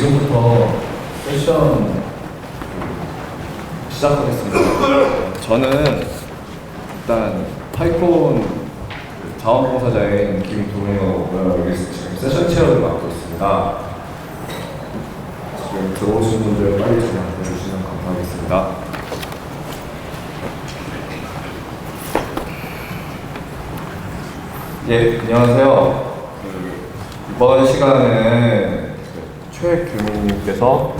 지금부터 세션 시작하겠습니다. 저는 일단 파이콘 그 자원봉사자인 김동혁고요. 여기 지금 세션 체어를 맡고 있습니다. 지금 들어오신 분들 빨리 좀 알려주시면 감사하겠습니다. 예, 안녕하세요. 그, 이번 그 최규민님께서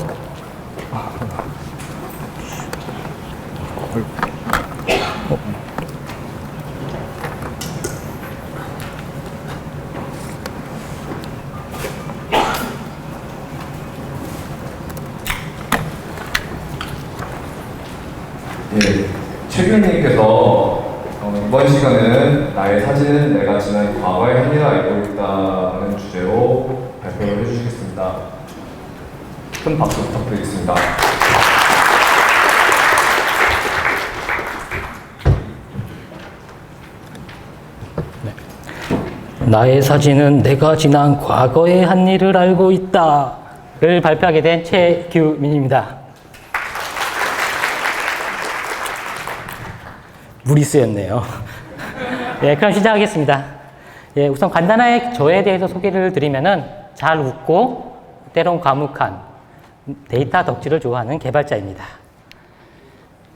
예, 최규민님께서 어, 이번 시간에는 나의 사진은 내가 지난 과거의 한 일을 알고 있다는 주제로 발표를 해주시겠습니다. 큰 박수 부탁드리겠습니다. 나의 사진은 내가 지난 과거의 한 일을 알고 있다를 발표하게 된 최규민입니다. 물이 쓰였네요. 예, 그럼 시작하겠습니다. 예, 우선 간단하게 저에 대해서 소개를 드리면은 잘 웃고 때론 과묵한 데이터 덕질을 좋아하는 개발자입니다.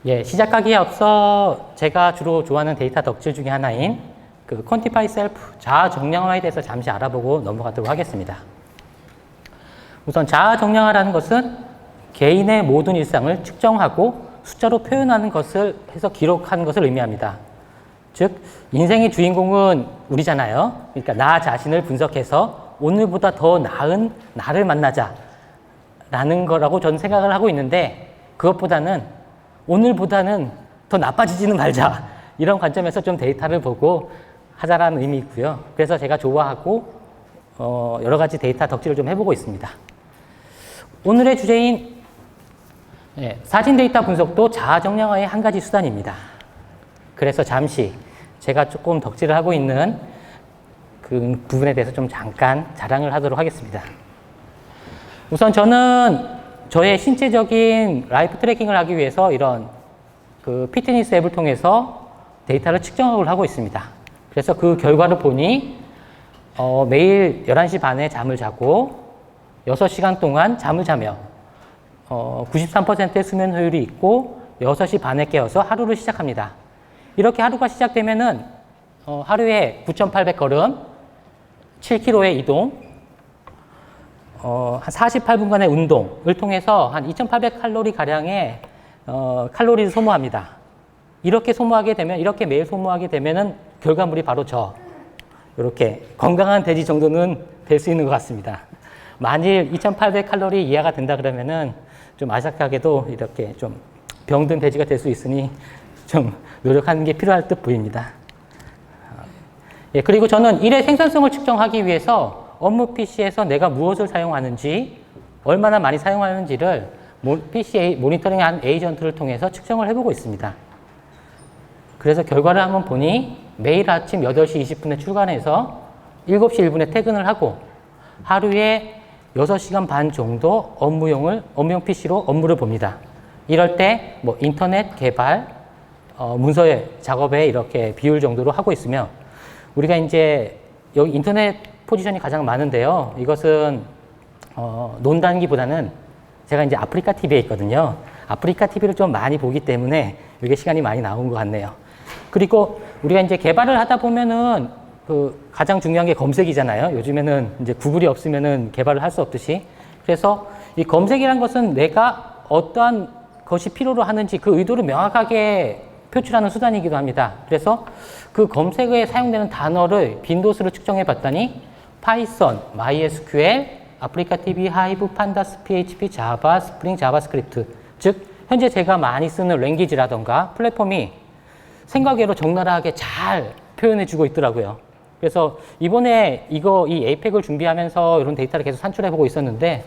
예, 시작하기에 앞서 제가 주로 좋아하는 데이터 덕질 중에 하나인 그 퀀티파이 셀프 자아 정량화에 대해서 잠시 알아보고 넘어가도록 하겠습니다. 우선 자아 정량화라는 것은 개인의 모든 일상을 측정하고 숫자로 표현하는 것을 해서 기록하는 것을 의미합니다. 즉 인생의 주인공은 우리잖아요. 그러니까 나 자신을 분석해서 오늘보다 더 나은 나를 만나자 라는 거라고 저는 생각을 하고 있는데 그것보다는 오늘보다는 더 나빠지지는 말자 이런 관점에서 좀 데이터를 보고 하자라는 의미이고요. 그래서 제가 좋아하고 어, 여러 가지 데이터 덕질을 좀 해보고 있습니다. 오늘의 주제인 예, 사진 데이터 분석도 자아 정량화의 한 가지 수단입니다. 그래서 잠시 제가 조금 덕질을 하고 있는 그 부분에 대해서 좀 잠깐 자랑을 하도록 하겠습니다. 우선 저는 저의 신체적인 라이프 트래킹을 하기 위해서 이런 그 피트니스 앱을 통해서 데이터를 측정을 하고 있습니다. 그래서 그 결과를 보니 어, 매일 11시 반에 잠을 자고 6시간 동안 잠을 자며 어, 93%의 수면 효율이 있고 6시 반에 깨어서 하루를 시작합니다. 이렇게 하루가 시작되면은 어, 하루에 9,800 걸음, 7km의 이동, 어, 한 48분간의 운동을 통해서 한 2,800 칼로리 가량의 어, 칼로리를 소모합니다. 이렇게 소모하게 되면 이렇게 매일 소모하게 되면은 결과물이 바로 저 이렇게 건강한 돼지 정도는 될 수 있는 것 같습니다. 만일 2,800 칼로리 이하가 된다 그러면은 좀 아삭하게도 이렇게 좀 병든 돼지가 될 수 있으니 좀 노력하는 게 필요할 듯 보입니다. 예, 그리고 저는 일의 생산성을 측정하기 위해서 업무 PC에서 내가 무엇을 사용하는지, 얼마나 많이 사용하는지를 PC 모니터링한 에이전트를 통해서 측정을 해보고 있습니다. 그래서 결과를 한번 보니 매일 아침 8시 20분에 출근해서 7시 1분에 퇴근을 하고 하루에 6시간 반 정도 업무용을, 업무용 PC로 업무를 봅니다. 이럴 때 뭐 인터넷 개발, 어, 문서의 작업에 이렇게 비율 정도로 하고 있으며 우리가 이제 여기 인터넷 포지션이 가장 많은데요. 이것은 어, 논단기보다는 제가 이제 아프리카 TV에 있거든요. 아프리카 TV를 좀 많이 보기 때문에 이게 시간이 많이 나온 것 같네요. 그리고 우리가 이제 개발을 하다 보면은 그 가장 중요한 게 검색이잖아요. 요즘에는 이제 구글이 없으면은 개발을 할 수 없듯이. 그래서 이 검색이란 것은 내가 어떠한 것이 필요로 하는지 그 의도를 명확하게 표출하는 수단이기도 합니다. 그래서 그 검색에 사용되는 단어를 빈도수를 측정해 봤더니 파이썬, MySQL, 아프리카 TV, 하이브, 판다스, PHP, 자바, 스프링, 자바스크립트. 즉 현재 제가 많이 쓰는 랭귀지라던가 플랫폼이 생각외로 적나라하게 잘 표현해 주고 있더라고요. 그래서 이번에 이거 이 에이펙을 준비하면서 이런 데이터를 계속 산출해 보고 있었는데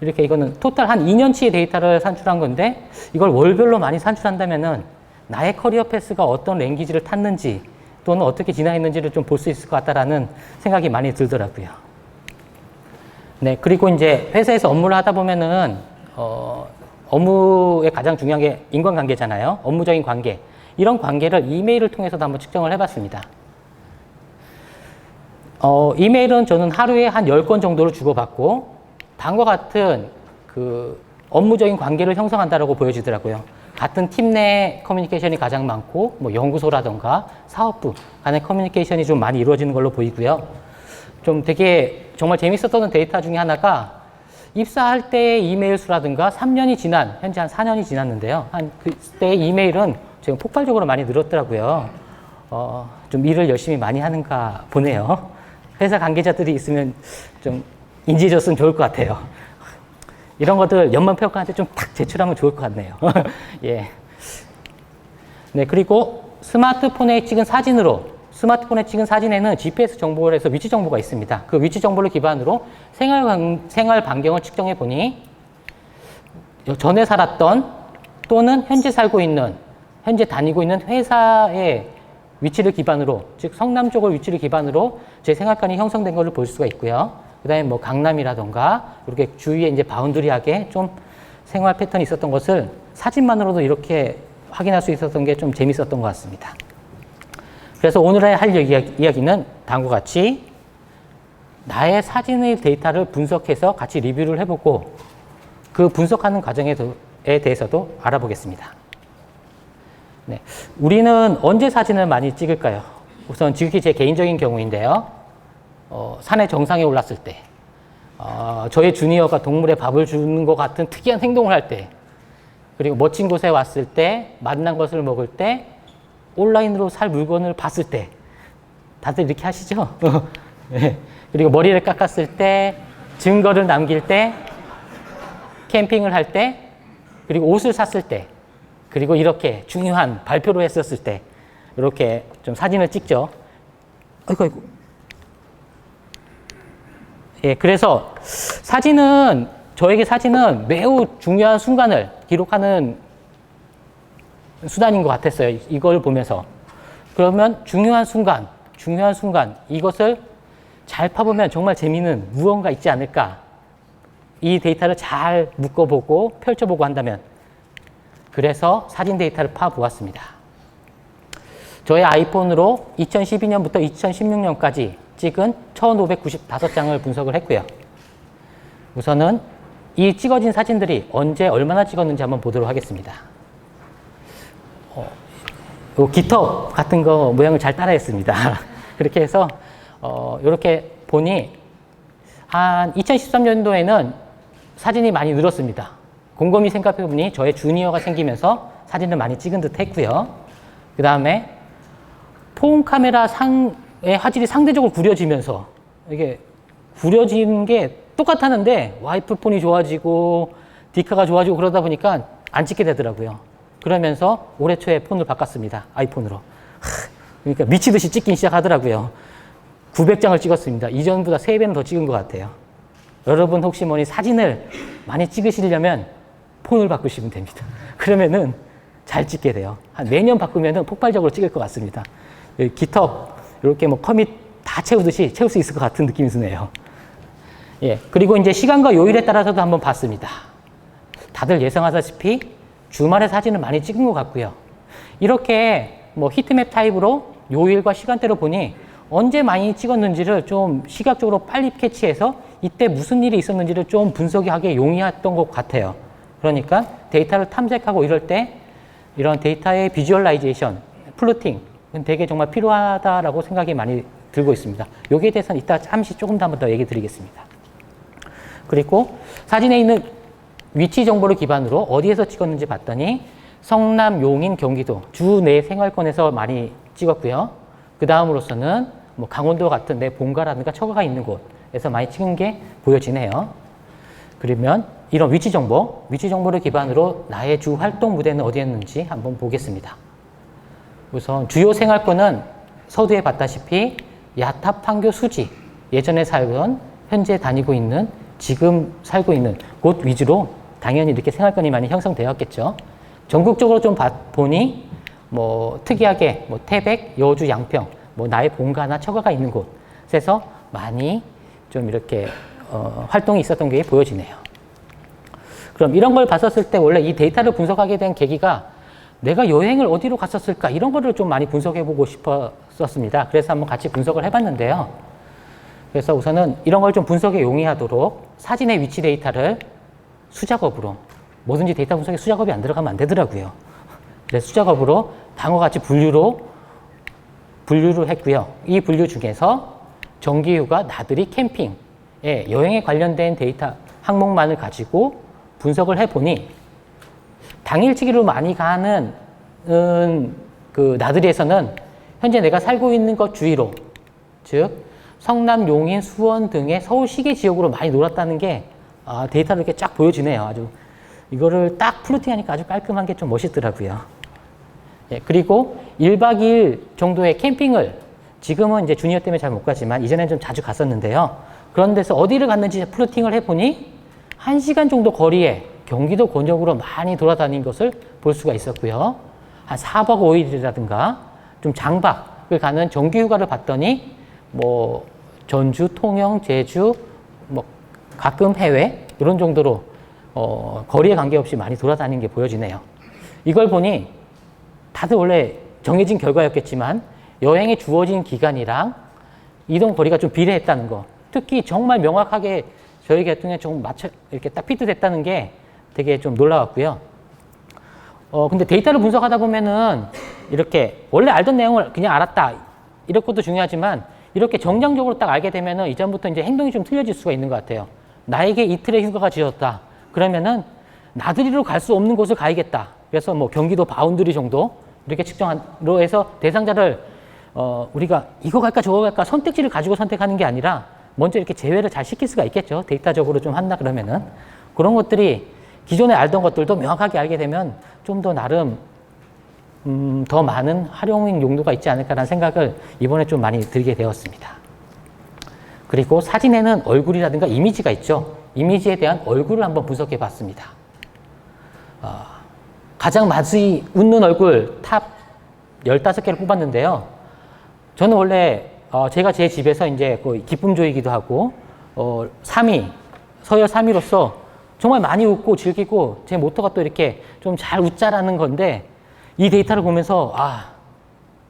이렇게 이거는 토탈 한 2년치의 데이터를 산출한 건데 이걸 월별로 많이 산출한다면은 나의 커리어 패스가 어떤 랭귀지를 탔는지 또는 어떻게 진화했는지를 좀 볼 수 있을 것 같다라는 생각이 많이 들더라고요. 네, 그리고 이제 회사에서 업무를 하다 보면은 어, 업무의 가장 중요한 게 인간관계잖아요. 업무적인 관계. 이런 관계를 이메일을 통해서도 한번 측정을 해봤습니다. 어, 이메일은 저는 하루에 한 10건 정도를 주고받고 다음과 같은 그 업무적인 관계를 형성한다라고 보여지더라고요. 같은 팀 내 커뮤니케이션이 가장 많고 뭐 연구소라던가 사업부 간의 커뮤니케이션이 좀 많이 이루어지는 걸로 보이고요. 좀 되게 정말 재밌었던 데이터 중에 하나가 입사할 때의 이메일 수라든가 3년이 지난 현재 한 4년이 지났는데요. 한 그때 이메일은 지금 폭발적으로 많이 늘었더라고요. 어, 좀 일을 열심히 많이 하는가 보네요. 회사 관계자들이 있으면 좀 인지해줬으면 좋을 것 같아요. 이런 것들 연말 평가한테 좀 탁 제출하면 좋을 것 같네요. 예. 네, 그리고 스마트폰에 찍은 사진으로 스마트폰에 찍은 사진에는 GPS 정보를 해서 위치 정보가 있습니다. 그 위치 정보를 기반으로 생활, 관- 생활 반경을 측정해 보니 전에 살았던 또는 현재 살고 있는 현재 다니고 있는 회사의 위치를 기반으로 즉 성남 쪽을 위치를 기반으로 제 생활권이 형성된 것을 볼 수가 있고요. 그다음에 뭐 강남이라던가 이렇게 주위에 이제 바운드리하게 좀 생활 패턴이 있었던 것을 사진만으로도 이렇게 확인할 수 있었던 게 좀 재밌었던 것 같습니다. 그래서 오늘 할 이야기- 이야기는 다음과 같이 나의 사진의 데이터를 분석해서 같이 리뷰를 해보고 그 분석하는 과정에 대해서도 알아보겠습니다. 네. 우리는 언제 사진을 많이 찍을까요? 우선 지극히 제 개인적인 경우인데요. 어, 산의 정상에 올랐을 때, 어, 저의 주니어가 동물에 밥을 주는 것 같은 특이한 행동을 할 때, 그리고 멋진 곳에 왔을 때, 맛난 것을 먹을 때, 온라인으로 살 물건을 봤을 때, 다들 이렇게 하시죠? 네. 그리고 머리를 깎았을 때, 증거를 남길 때, 캠핑을 할 때, 그리고 옷을 샀을 때, 그리고 이렇게 중요한 발표를 했었을 때, 이렇게 좀 사진을 찍죠. 아이고, 아이고. 예, 그래서 사진은, 저에게 사진은 매우 중요한 순간을 기록하는 수단인 것 같았어요. 이걸 보면서. 그러면 중요한 순간, 중요한 순간, 이것을 잘 파보면 정말 재미있는 무언가 있지 않을까. 이 데이터를 잘 묶어보고 펼쳐보고 한다면. 그래서 사진 데이터를 파보았습니다. 저의 아이폰으로 2012년부터 2016년까지 찍은 1595장을 분석을 했고요. 우선은 이 찍어진 사진들이 언제 얼마나 찍었는지 한번 보도록 하겠습니다. 어, 요 깃허브 같은 거 모양을 잘 따라했습니다. 그렇게 해서 어, 이렇게 보니 한 2013년도에는 사진이 많이 늘었습니다. 곰곰이 생각해 보니 저의 주니어가 생기면서 사진을 많이 찍은 듯 했고요. 그 다음에 폰 카메라 상의 화질이 상대적으로 구려지면서 이게 구려진 게 똑같았는데 와이프 폰이 좋아지고 디카가 좋아지고 그러다 보니까 안 찍게 되더라고요. 그러면서 올해 초에 폰을 바꿨습니다. 아이폰으로. 하, 그러니까 미치듯이 찍긴 시작하더라고요. 900장을 찍었습니다. 이전보다 3배는 더 찍은 것 같아요. 여러분 혹시 뭐니 사진을 많이 찍으시려면 폰을 바꾸시면 됩니다. 그러면은 잘 찍게 돼요. 한 매년 바꾸면은 폭발적으로 찍을 것 같습니다. 깃허브 이렇게 뭐 커밋 다 채우듯이 채울 수 있을 것 같은 느낌이 드네요. 예. 그리고 이제 시간과 요일에 따라서도 한번 봤습니다. 다들 예상하다시피 주말에 사진을 많이 찍은 것 같고요. 이렇게 뭐 히트맵 타입으로 요일과 시간대로 보니 언제 많이 찍었는지를 좀 시각적으로 빨리 캐치해서 이때 무슨 일이 있었는지를 좀 분석하기 용이했던 것 같아요. 그러니까 데이터를 탐색하고 이럴 때 이런 데이터의 비주얼라이제이션, 플루팅, 은 되게 정말 필요하다라고 생각이 많이 들고 있습니다. 여기에 대해서는 이따 잠시 조금 더 한번 더 얘기 드리겠습니다. 그리고 사진에 있는 위치 정보를 기반으로 어디에서 찍었는지 봤더니 성남, 용인, 경기도 주 내 생활권에서 많이 찍었고요. 그 다음으로서는 뭐 강원도 같은 내 본가라든가 처가가 있는 곳에서 많이 찍은 게 보여지네요. 그러면 이런 위치 정보, 위치 정보를 기반으로 나의 주 활동 무대는 어디였는지 한번 보겠습니다. 우선 주요 생활권은 서두에 봤다시피 야탑 판교 수지, 예전에 살던, 현재 다니고 있는, 지금 살고 있는 곳 위주로 당연히 이렇게 생활권이 많이 형성되었겠죠. 전국적으로 좀 봐- 보니 뭐 특이하게 뭐 태백, 여주, 양평, 뭐 나의 본가나 처가가 있는 곳에서 많이 좀 이렇게 어, 활동이 있었던 게 보여지네요. 그럼 이런 걸 봤었을 때 원래 이 데이터를 분석하게 된 계기가 내가 여행을 어디로 갔었을까 이런 거를 좀 많이 분석해 보고 싶었었습니다. 그래서 한번 같이 분석을 해봤는데요. 그래서 우선은 이런 걸 좀 분석에 용이하도록 사진의 위치 데이터를 수작업으로 뭐든지 데이터 분석에 수작업이 안 들어가면 안 되더라고요. 그래서 수작업으로 방어같이 분류로 분류를 했고요. 이 분류 중에서 정기휴가, 나들이, 캠핑, 예, 여행에 관련된 데이터 항목만을 가지고 분석을 해보니 당일치기로 많이 가는 음, 그 나들이에서는 현재 내가 살고 있는 것 주위로 즉 성남, 용인, 수원 등의 서울 시계 지역으로 많이 놀았다는 게 아, 데이터로 이렇게 쫙 보여지네요. 아주 이거를 딱 플루팅하니까 아주 깔끔한 게 좀 멋있더라고요. 예, 그리고 1박 2일 정도의 캠핑을 지금은 이제 주니어 때문에 잘 못 가지만 이전엔 좀 자주 갔었는데요. 그런 데서 어디를 갔는지 플루팅을 해보니 1시간 정도 거리에 경기도 권역으로 많이 돌아다닌 것을 볼 수가 있었고요. 한 4박 5일이라든가 좀 장박을 가는 정기 휴가를 봤더니 뭐 전주, 통영, 제주, 뭐 가끔 해외 이런 정도로 어, 거리에 관계없이 많이 돌아다니는 게 보여지네요. 이걸 보니 다들 원래 정해진 결과였겠지만 여행에 주어진 기간이랑 이동 거리가 좀 비례했다는 거. 특히 정말 명확하게 저희 계통에 좀 맞춰 이렇게 딱 피트됐다는 게 되게 좀 놀라웠고요. 어 근데 데이터를 분석하다 보면은 이렇게 원래 알던 내용을 그냥 알았다 이런 것도 중요하지만 이렇게 정량적으로 딱 알게 되면은 이전부터 이제 행동이 좀 틀려질 수가 있는 것 같아요. 나에게 이틀의 휴가가 지었다. 그러면은 나들이로 갈 수 없는 곳을 가야겠다. 그래서 뭐 경기도 바운드리 정도 이렇게 측정으로 해서 대상자를 어, 우리가 이거 갈까 저거 갈까 선택지를 가지고 선택하는 게 아니라 먼저 이렇게 제외를 잘 시킬 수가 있겠죠. 데이터적으로 좀 한다 그러면은 그런 것들이 기존에 알던 것들도 명확하게 알게 되면 좀 더 나름 음, 더 많은 활용 용도가 있지 않을까라는 생각을 이번에 좀 많이 들게 되었습니다. 그리고 사진에는 얼굴이라든가 이미지가 있죠. 이미지에 대한 얼굴을 한번 분석해 봤습니다. 어, 가장 맛이 웃는 얼굴 탑 15개를 뽑았는데요. 저는 원래 어, 제가 제 집에서 이제 그 기쁨조이기도 하고 어, 3위, 서열 3위로서 정말 많이 웃고 즐기고 제 모토가 또 이렇게 좀 잘 웃자라는 건데 이 데이터를 보면서 아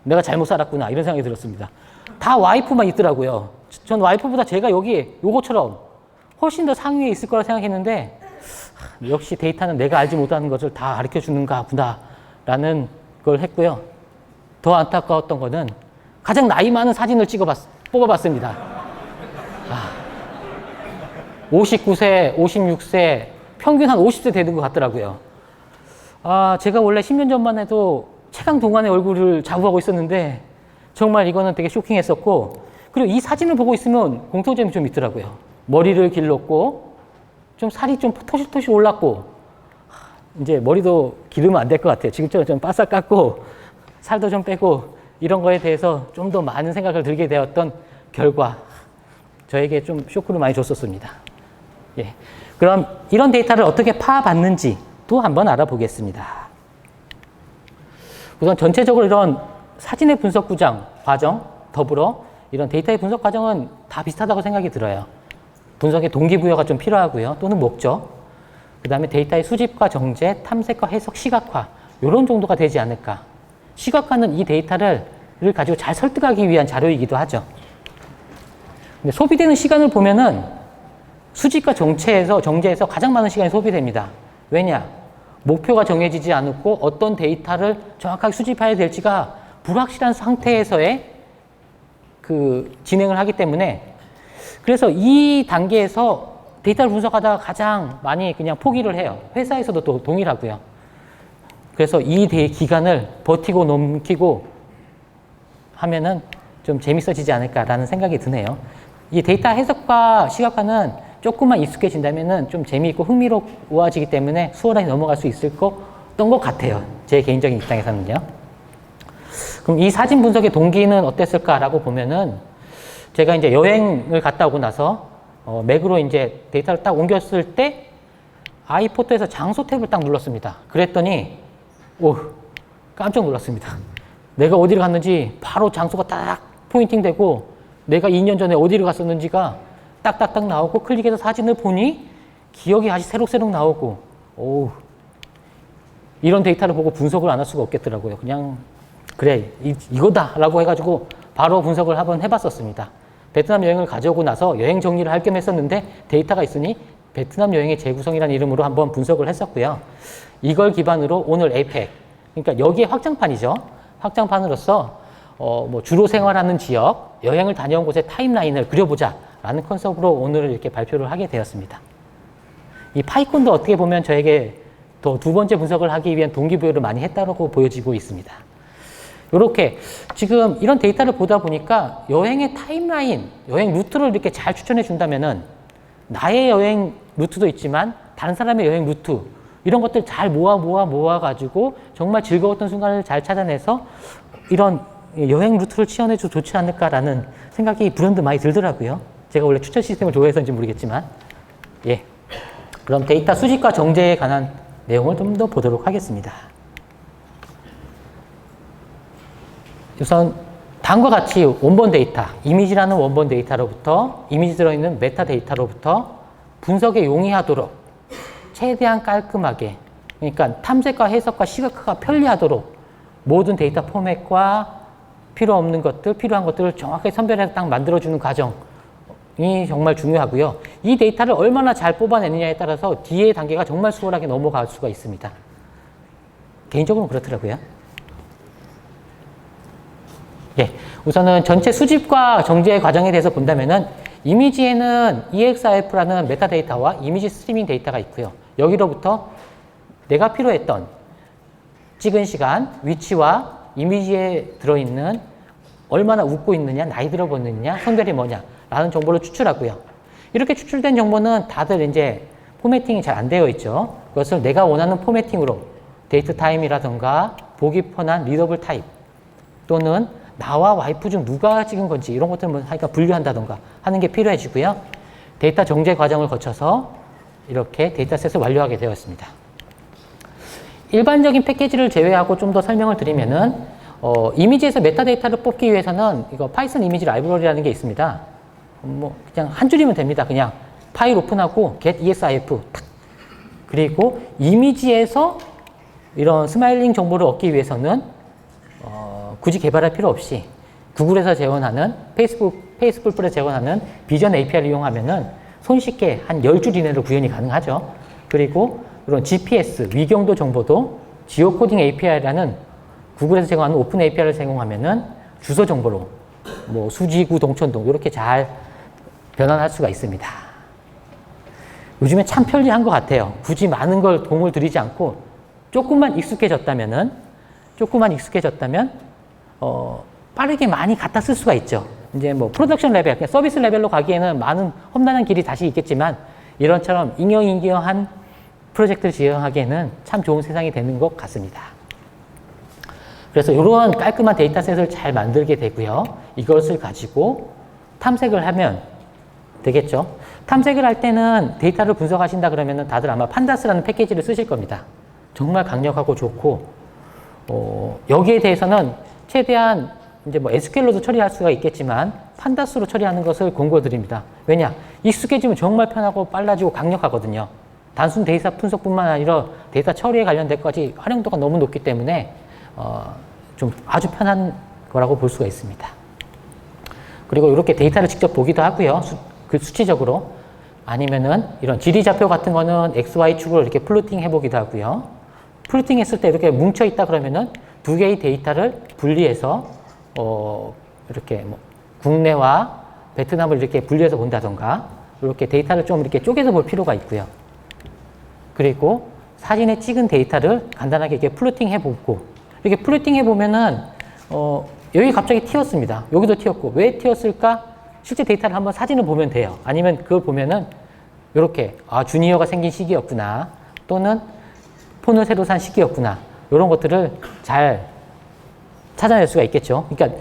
내가 잘못 살았구나 이런 생각이 들었습니다. 다 와이프만 있더라고요. 전 와이프보다 제가 여기 요거처럼 훨씬 더 상위에 있을 거라 생각했는데 하, 역시 데이터는 내가 알지 못하는 것을 다 가르쳐 주는가 보다라는 걸 했고요. 더 안타까웠던 거는 가장 나이 많은 사진을 찍어봤, 뽑아봤습니다. 아, 59세, 56세, 평균 한 50세 되는 것 같더라고요. 아, 제가 원래 10년 전만 해도 최강 동안의 얼굴을 자부하고 있었는데 정말 이거는 되게 쇼킹했었고 그리고 이 사진을 보고 있으면 공통점이 좀 있더라고요. 머리를 길렀고 좀 살이 좀 토실토실 올랐고 이제 머리도 기르면 안 될 것 같아요. 지금처럼 좀 바싹 깎고 살도 좀 빼고 이런 거에 대해서 좀 더 많은 생각을 들게 되었던 결과 저에게 좀 쇼크를 많이 줬었습니다. 예. 그럼 이런 데이터를 어떻게 파악받는지 또 한번 알아보겠습니다. 우선 전체적으로 이런 사진의 분석 구장, 과정, 더불어 이런 데이터의 분석 과정은 다 비슷하다고 생각이 들어요. 분석의 동기부여가 좀 필요하고요. 또는 목적. 그 다음에 데이터의 수집과 정제, 탐색과 해석, 시각화. 이런 정도가 되지 않을까. 시각화는 이 데이터를 를 가지고 잘 설득하기 위한 자료이기도 하죠. 근데 소비되는 시간을 보면은 수집과 정체에서 정제에서 가장 많은 시간이 소비됩니다. 왜냐? 목표가 정해지지 않았고 어떤 데이터를 정확하게 수집해야 될지가 불확실한 상태에서의 그 진행을 하기 때문에 그래서 이 단계에서 데이터를 분석하다가 가장 많이 그냥 포기를 해요. 회사에서도 또 동일하고요. 그래서 이 대- 기간을 버티고 넘기고 하면은 좀 재밌어지지 않을까라는 생각이 드네요. 이 데이터 해석과 시각화는 조금만 익숙해진다면은 좀 재미있고 흥미로워지기 때문에 수월하게 넘어갈 수 있을 것던 것 같아요. 제 개인적인 입장에서는요. 그럼 이 사진 분석의 동기는 어땠을까라고 보면은 제가 이제 여행을 갔다 오고 나서 어, 맥으로 이제 데이터를 딱 옮겼을 때 아이포토에서 장소 탭을 딱 눌렀습니다. 그랬더니 오 깜짝 놀랐습니다. 내가 어디를 갔는지 바로 장소가 딱 포인팅 되고 내가 2년 전에 어디를 갔었는지가 딱딱딱 나오고 클릭해서 사진을 보니 기억이 다시 새록새록 나오고 오 이런 데이터를 보고 분석을 안 할 수가 없겠더라고요. 그냥 그래 이, 이거다라고 해가지고 바로 분석을 한번 해봤었습니다. 베트남 여행을 가져오고 나서 여행 정리를 할 겸 했었는데 데이터가 있으니 베트남 여행의 재구성이라는 이름으로 한번 분석을 했었고요. 이걸 기반으로 오늘 에이펙 그러니까 여기에 확장판이죠. 확장판으로서 어, 뭐 주로 생활하는 지역, 여행을 다녀온 곳의 타임라인을 그려보자 라는 컨셉으로 오늘 이렇게 발표를 하게 되었습니다. 이 파이콘도 어떻게 보면 저에게 더두 번째 분석을 하기 위한 동기부여를 많이 했다고 보여지고 있습니다. 이렇게 지금 이런 데이터를 보다 보니까 여행의 타임라인, 여행 루트를 이렇게 잘 추천해 준다면은 나의 여행 루트도 있지만 다른 사람의 여행 루트 이런 것들 잘 모아 모아 모아 가지고 정말 즐거웠던 순간을 잘 찾아내서 이런 여행 루트를 치어내도 좋지 않을까라는 생각이 불현듯 많이 들더라고요. 제가 원래 추천 시스템을 좋아해서인지 모르겠지만 예. 그럼 데이터 수집과 정제에 관한 내용을 좀 더 보도록 하겠습니다. 우선 다음과 같이 원본 데이터, 이미지라는 원본 데이터로부터 이미지 들어있는 메타 데이터로부터 분석에 용이하도록 최대한 깔끔하게 그러니까 탐색과 해석과 시각화가 편리하도록 모든 데이터 포맷과 필요 없는 것들, 필요한 것들을 정확하게 선별해서 딱 만들어주는 과정 이 정말 중요하고요. 이 데이터를 얼마나 잘 뽑아내느냐에 따라서 뒤의 단계가 정말 수월하게 넘어갈 수가 있습니다. 개인적으로 그렇더라고요. 예, 우선은 전체 수집과 정제 과정에 대해서 본다면은 이미지에는 EXIF라는 메타데이터와 이미지 스트리밍 데이터가 있고요. 여기로부터 내가 필요했던 찍은 시간, 위치와 이미지에 들어있는 얼마나 웃고 있느냐, 나이 들어 보이느냐, 성별이 뭐냐, 라는 정보를 추출하고요. 이렇게 추출된 정보는 다들 이제 포매팅이 잘 안 되어 있죠. 그것을 내가 원하는 포매팅으로 데이트 타임이라던가 보기 편한 리더블 타입 또는 나와 와이프 중 누가 찍은 건지 이런 것들을 뭐 하니까 분류한다던가 하는 게 필요해지고요. 데이터 정제 과정을 거쳐서 이렇게 데이터셋을 완료하게 되었습니다. 일반적인 패키지를 제외하고 좀 더 설명을 드리면은 어, 이미지에서 메타데이터를 뽑기 위해서는 이거 파이썬 이미지 라이브러리라는 게 있습니다. 뭐 그냥 한 줄이면 됩니다. 그냥 파일 오픈하고 get exif 탁. 그리고 이미지에서 이런 스마일링 정보를 얻기 위해서는 어, 굳이 개발할 필요 없이 구글에서 제공하는 페이스북 페이스북에서 제공하는 비전 API를 이용하면은 손쉽게 한 10줄 이내로 구현이 가능하죠. 그리고 이런 GPS 위경도 정보도 지오코딩 API라는 구글에서 제공하는 오픈 API를 제공하면은 주소 정보로 뭐 수지구 동천동 이렇게 잘 변환할 수가 있습니다. 요즘에 참 편리한 것 같아요. 굳이 많은 걸 공을 들이지 않고 조금만 익숙해졌다면은 조금만 익숙해졌다면 어, 빠르게 많이 갖다 쓸 수가 있죠. 이제 뭐 프로덕션 레벨, 그냥 서비스 레벨로 가기에는 많은 험난한 길이 다시 있겠지만 이런처럼 인경인경한 프로젝트를 지향하기에는 참 좋은 세상이 되는 것 같습니다. 그래서 이러한 깔끔한 데이터셋을 잘 만들게 되고요. 이것을 가지고 탐색을 하면 되겠죠. 탐색을 할 때는 데이터를 분석하신다 그러면 다들 아마 판다스라는 패키지를 쓰실 겁니다. 정말 강력하고 좋고 어, 여기에 대해서는 최대한 이제 뭐 SQL로도 처리할 수가 있겠지만 판다스로 처리하는 것을 권고드립니다. 왜냐? 익숙해지면 정말 편하고 빨라지고 강력하거든요. 단순 데이터 분석뿐만 아니라 데이터 처리에 관련된 것까지 활용도가 너무 높기 때문에 어, 좀 아주 편한 거라고 볼 수가 있습니다. 그리고 이렇게 데이터를 직접 보기도 하고요. 수, 그 수치적으로 아니면은 이런 지리좌표 같은 거는 XY축으로 이렇게 플로팅 해보기도 하고요. 플로팅 했을 때 이렇게 뭉쳐 있다 그러면은 두 개의 데이터를 분리해서 어 이렇게 뭐 국내와 베트남을 이렇게 분리해서 본다던가 이렇게 데이터를 좀 이렇게 쪼개서 볼 필요가 있고요. 그리고 사진에 찍은 데이터를 간단하게 이렇게 플로팅 해보고 이렇게 플로팅 해보면은 어 여기 갑자기 튀었습니다. 여기도 튀었고 왜 튀었을까? 실제 데이터를 한번 사진을 보면 돼요. 아니면 그걸 보면은 이렇게 아 주니어가 생긴 시기였구나 또는 폰을 새로 산 시기였구나 이런 것들을 잘 찾아낼 수가 있겠죠. 그러니까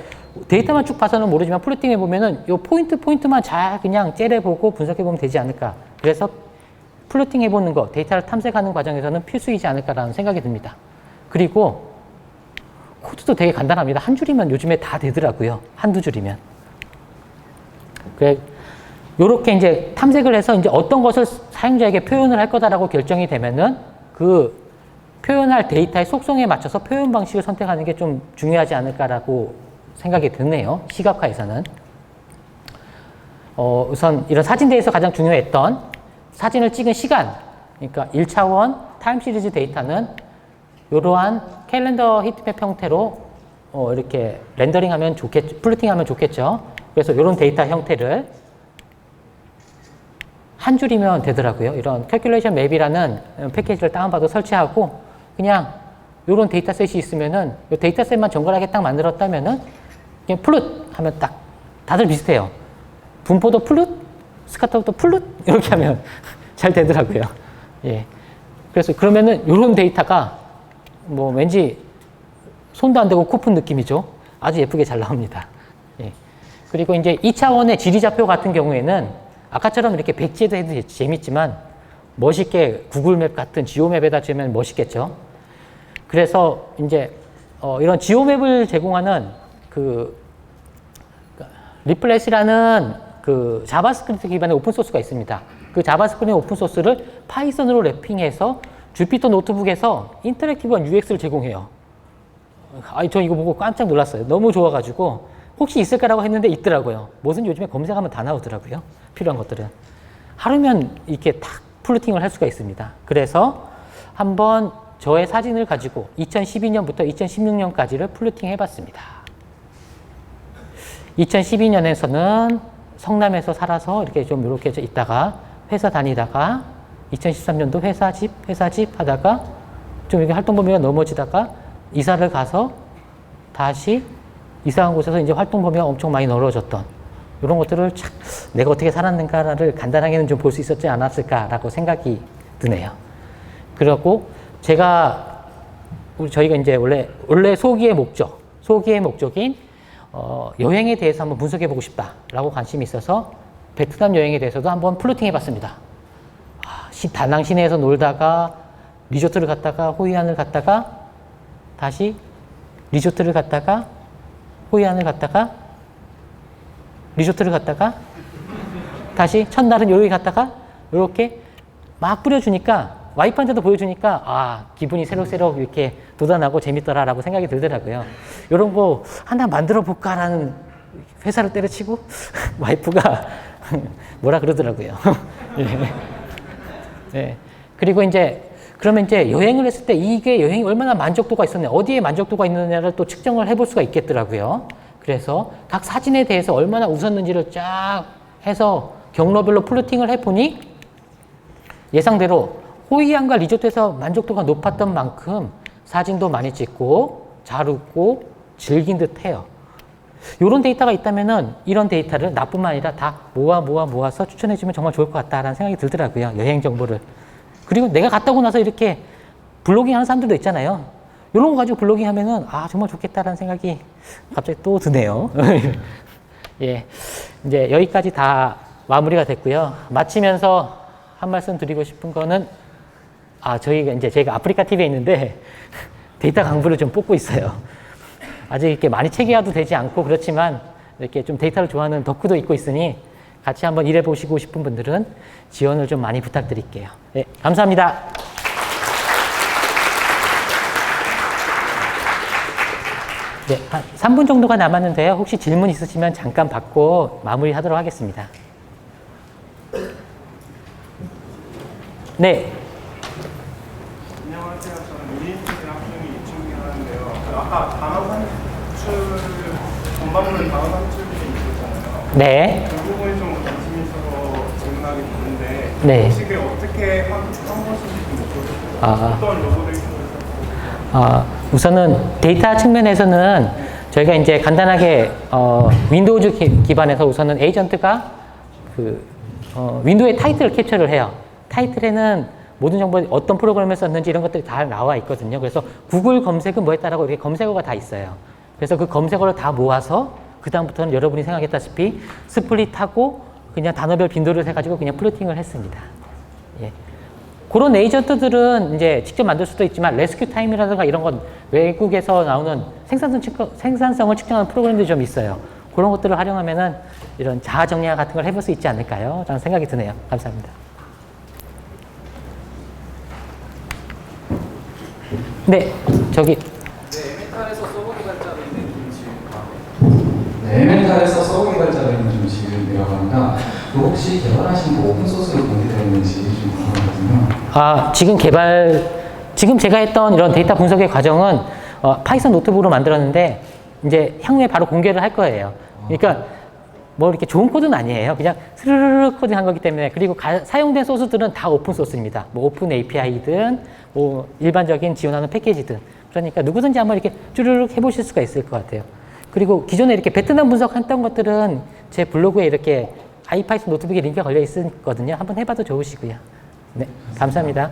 데이터만 쭉 봐서는 모르지만 플로팅 해보면은 이 포인트 포인트만 잘 그냥 째려보고 분석해보면 되지 않을까. 그래서 플로팅 해보는 거, 데이터를 탐색하는 과정에서는 필수이지 않을까라는 생각이 듭니다. 그리고 코드도 되게 간단합니다. 한 줄이면 요즘에 다 되더라고요. 한두 줄이면. 그래, 요렇게 이제 탐색을 해서 이제 어떤 것을 사용자에게 표현을 할 거다라고 결정이 되면은 그 표현할 데이터의 속성에 맞춰서 표현 방식을 선택하는 게 좀 중요하지 않을까라고 생각이 드네요. 시각화에서는. 어, 우선 이런 사진대에서 가장 중요했던 사진을 찍은 시간, 그러니까 1차원 타임 시리즈 데이터는 이러한 캘린더 히트맵 형태로 어, 이렇게 렌더링하면 좋겠, 플루팅하면 좋겠죠. 그래서 이런 데이터 형태를 한 줄이면 되더라고요. 이런 캘큘레이션 맵이라는 패키지를 다운받아 설치하고 그냥 이런 데이터셋이 있으면은 이 데이터셋만 정갈하게 딱 만들었다면은 그냥 플룻 하면 딱 다들 비슷해요. 분포도 플룻, 스카터도 플룻 이렇게 하면 잘 되더라고요. 예. 그래서 그러면은 이런 데이터가 뭐 왠지 손도 안 대고 코푼 느낌이죠. 아주 예쁘게 잘 나옵니다. 예. 그리고 이제 2차원의 지리좌표 같은 경우에는 아까처럼 이렇게 백지에도 해도 재밌지만 멋있게 구글맵 같은 지오맵에다 주면 멋있겠죠. 그래서 이제 어 이런 지오맵을 제공하는 그 리플렛이라는 그 자바스크립트 기반의 오픈 소스가 있습니다. 그 자바스크립트 오픈 소스를 파이썬으로 랩핑해서 주피터 노트북에서 인터랙티브한 UX를 제공해요. 아니, 저 이거 보고 깜짝 놀랐어요. 너무 좋아가지고 혹시 있을까라고 했는데 있더라고요. 무슨 요즘에 검색하면 다 나오더라고요. 필요한 것들은. 하루면 이렇게 탁 플루팅을 할 수가 있습니다. 그래서 한번 저의 사진을 가지고 2012년부터 2016년까지를 플루팅 해봤습니다. 2012년에서는 성남에서 살아서 이렇게 좀 이렇게 있다가 회사 다니다가 2013년도 회사 집, 회사 집 하다가 좀 이렇게 활동 범위가 넘어지다가 이사를 가서 다시 이사한 곳에서 이제 활동 범위가 엄청 많이 넓어졌던 이런 것들을 착 내가 어떻게 살았는가를 간단하게는 좀 볼 수 있었지 않았을까라고 생각이 드네요. 그리고 제가 우리 저희가 이제 원래 원래 소기의 목적, 소기의 목적인 어, 여행에 대해서 한번 분석해 보고 싶다라고 관심이 있어서 베트남 여행에 대해서도 한번 플루팅 해 봤습니다. 다낭 시내에서 놀다가 리조트를 갔다가 호이안을 갔다가 다시 리조트를 갔다가 호이안을 갔다가 리조트를 갔다가 다시 첫날은 여기 갔다가 이렇게 막 뿌려주니까 와이프한테도 보여주니까 아 기분이 새록새록 이렇게 돋아나고 재밌더라라고 생각이 들더라고요. 이런 거 하나 만들어 볼까라는 회사를 때려치고 와이프가 뭐라 그러더라고요. 예. 예. 그리고 이제 그러면 이제 여행을 했을 때 이게 여행이 얼마나 만족도가 있었냐, 어디에 만족도가 있느냐를 또 측정을 해볼 수가 있겠더라고요. 그래서 각 사진에 대해서 얼마나 웃었는지를 쫙 해서 경로별로 플루팅을 해보니 예상대로 호이안과 리조트에서 만족도가 높았던 만큼 사진도 많이 찍고 잘 웃고 즐긴 듯 해요. 이런 데이터가 있다면은 이런 데이터를 나뿐만 아니라 다 모아 모아 모아서 추천해주면 정말 좋을 것 같다라는 생각이 들더라고요. 여행 정보를. 그리고 내가 갔다 오고 나서 이렇게 블로깅 하는 사람들도 있잖아요. 이런 거 가지고 블로깅 하면은 아 정말 좋겠다라는 생각이 갑자기 또 드네요. 예, 이제 여기까지 다 마무리가 됐고요. 마치면서 한 말씀 드리고 싶은 거는 아 저희가 이제 제가 아프리카 TV에 있는데 데이터 강부를 좀 뽑고 있어요. 아직 이렇게 많이 체계화도 되지 않고 그렇지만 이렇게 좀 데이터를 좋아하는 덕후도 있고 있으니 같이 한번 일해 보시고 싶은 분들은 지원을 좀 많이 부탁드릴게요. 네, 감사합니다. 네, 한 3분 정도가 남았는데요. 혹시 질문 있으시면 잠깐 받고 마무리하도록 하겠습니다. 네, 안녕하세요. 저는 유인수 대학생이 이충기하는데요. 그 아까 단어 전반부는 단어 산출이 있었잖아요. 네, 그 부분이 좀 관심이 있어서 질문하게 되는데 네. 혹시 어떻게 한, 한 것인지 좀 아. 어떤 요소들이 어, 우선은 데이터 측면에서는 저희가 이제 간단하게 어, 윈도우즈 기- 기반에서 우선은 에이전트가 그 어, 윈도우의 타이틀을 캡처를 해요. 타이틀에는 모든 정보 어떤 프로그램을 썼는지 이런 것들이 다 나와 있거든요. 그래서 구글 검색은 뭐 했다라고 이렇게 검색어가 다 있어요. 그래서 그 검색어를 다 모아서 그 다음부터는 여러분이 생각했다시피 스플릿하고 그냥 단어별 빈도를 해가지고 그냥 플로팅을 했습니다. 예. 그런 에이전트들은 이제 직접 만들 수도 있지만 레스큐 타임이라든가 이런 건 외국에서 나오는 생산성 측, 생산성을 측정하는 프로그램들이 좀 있어요. 그런 것들을 활용하면은 이런 자아 정리화 같은 걸 해볼 수 있지 않을까요? 라는 생각이 드네요. 감사합니다. 네, 저기 네, 에멘탈에서 서버 개발자가 있는 좀 지금이라고 합니다. 그 혹시 개발하신 거 오픈소스로 공개되어 있는지 좀 궁금하거든요. 아, 지금 개발, 지금 제가 했던 이런 데이터 분석의 과정은 어, 파이썬 노트북으로 만들었는데 이제 향후에 바로 공개를 할 거예요. 그러니까 뭐 이렇게 좋은 코드는 아니에요. 그냥 스르르르 코딩 한 거기 때문에 그리고 가- 사용된 소스들은 다 오픈 소스입니다. 뭐 오픈 API든 뭐 일반적인 지원하는 패키지든 그러니까 누구든지 한번 이렇게 쭈르륵 해보실 수가 있을 것 같아요. 그리고 기존에 이렇게 베트남 분석했던 것들은 제 블로그에 이렇게 아이파이썬 노트북에 링크가 걸려 있거든요. 한번 해봐도 좋으시고요. 네, 감사합니다.